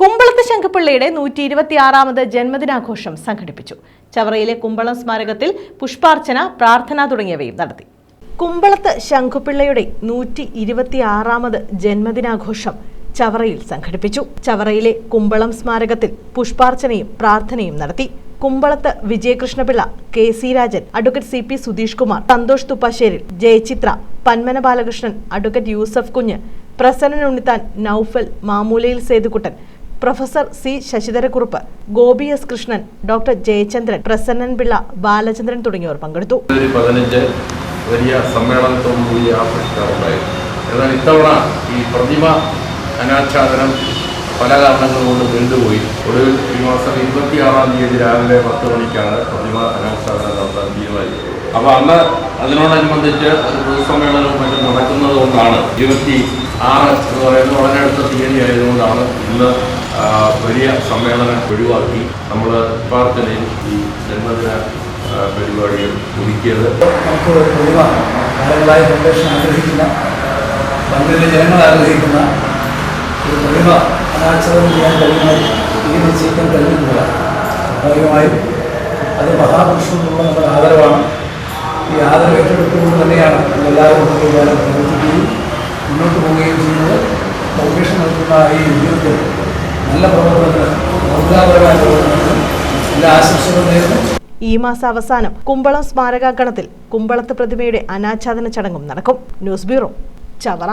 കുമ്പളത്ത് ശംഖപ്പിള്ളയുടെ നൂറ്റി ഇരുപത്തിയാറാമത് ജന്മദിനാഘോഷം സംഘടിപ്പിച്ചു. ചവറയിലെ കുമ്പളം സ്മാരകത്തിൽ പുഷ്പാർച്ചന പ്രാർത്ഥന തുടങ്ങിയവയും നടത്തി. കുമ്പളത്ത് ശംഖുപിള്ളയുടെ നൂറ്റി ഇരുപത്തിയാറാമത് ജന്മദിനാഘോഷം ചവറയിൽ സംഘടിപ്പിച്ചു. ചവറയിലെ കുമ്പളം സ്മാരകത്തിൽ പുഷ്പാർച്ചനയും പ്രാർത്ഥനയും നടത്തി. Kumbalath Vijayakrishnapillai K C Rajan advocate C P Sudheesh Kumar Santhosh Thuppasseril Jayachitra Panmana Balakrishnan advocate Yusuf Kunju Prasannan Unnithan Noufal Mamoolayil Sethukuttan professor C Sasidharakurup Gopi S Krishnan doctor Jayachandran Prasannan Pillai Balachandran തുടങ്ങിയവർ പങ്കെടുത്തു. വലിയ സമ്മേളനത്തോടുകൂടി ആഘോഷിക്കാറുണ്ടായിരുന്നു എന്നാൽ ഇത്തവണ ഈ പ്രതിമ അനാച്ഛാദനം പല കാരണങ്ങൾ കൊണ്ട് നീണ്ടുപോയി ഒടുവിൽ ഈ മാസം ഇരുപത്തിയാറാം തീയതി രാവിലെ പത്ത് മണിക്കാണ് പ്രതിമ അനാച്ഛാദനം നടത്താൻ തീരുമാനിച്ചത്. അപ്പോൾ അന്ന് അതിനോടനുബന്ധിച്ച് ഒരു പൊതുസമ്മേളനവും മറ്റും നടക്കുന്നത് കൊണ്ടാണ് ഇരുപത്തി ആറ് എന്ന് പറയുന്നത് വളരെ തീയതി ആയതുകൊണ്ടാണ് ഇന്ന് വലിയ സമ്മേളനം ഒഴിവാക്കി നമ്മൾ പ്രാർത്ഥനയിൽ ഈ ജന്മദിന പരിപാടികൾ ഒരുക്കിയത്. നമുക്ക് ഒഴിവാക്കാം കാലങ്ങളായി ആഗ്രഹിക്കുന്ന പങ്കിലെ ജനങ്ങൾ ആഗ്രഹിക്കുന്ന ഒരു പ്രതിമ അനാച്ഛാദനം ചെയ്യാൻ കഴിയുന്ന ഈ നിശ്ചയിക്കാൻ കഴിയുന്നില്ല. സ്വാഭാവികമായും അത് മഹാപുരുഷനുള്ള നമ്മുടെ ആദരവാണ്. ഈ ആദരവ് ഏറ്റെടുത്തുകൊണ്ട് തന്നെയാണ് എല്ലാവരും പ്രവർത്തിക്കുകയും മുന്നോട്ട് പോവുകയും ചെയ്യുന്നത്. പ്രൊഫഷൻ നൽകുന്ന ഈ ജീവിതത്തിൽ നല്ല ഈ മാസം അവസാനം കുമ്പളം സ്മാരകാങ്കണത്തിൽ കുമ്പളത്ത് പ്രതിമയുടെ അനാച്ഛാദന ചടങ്ങും നടക്കും. News bureau Chavara.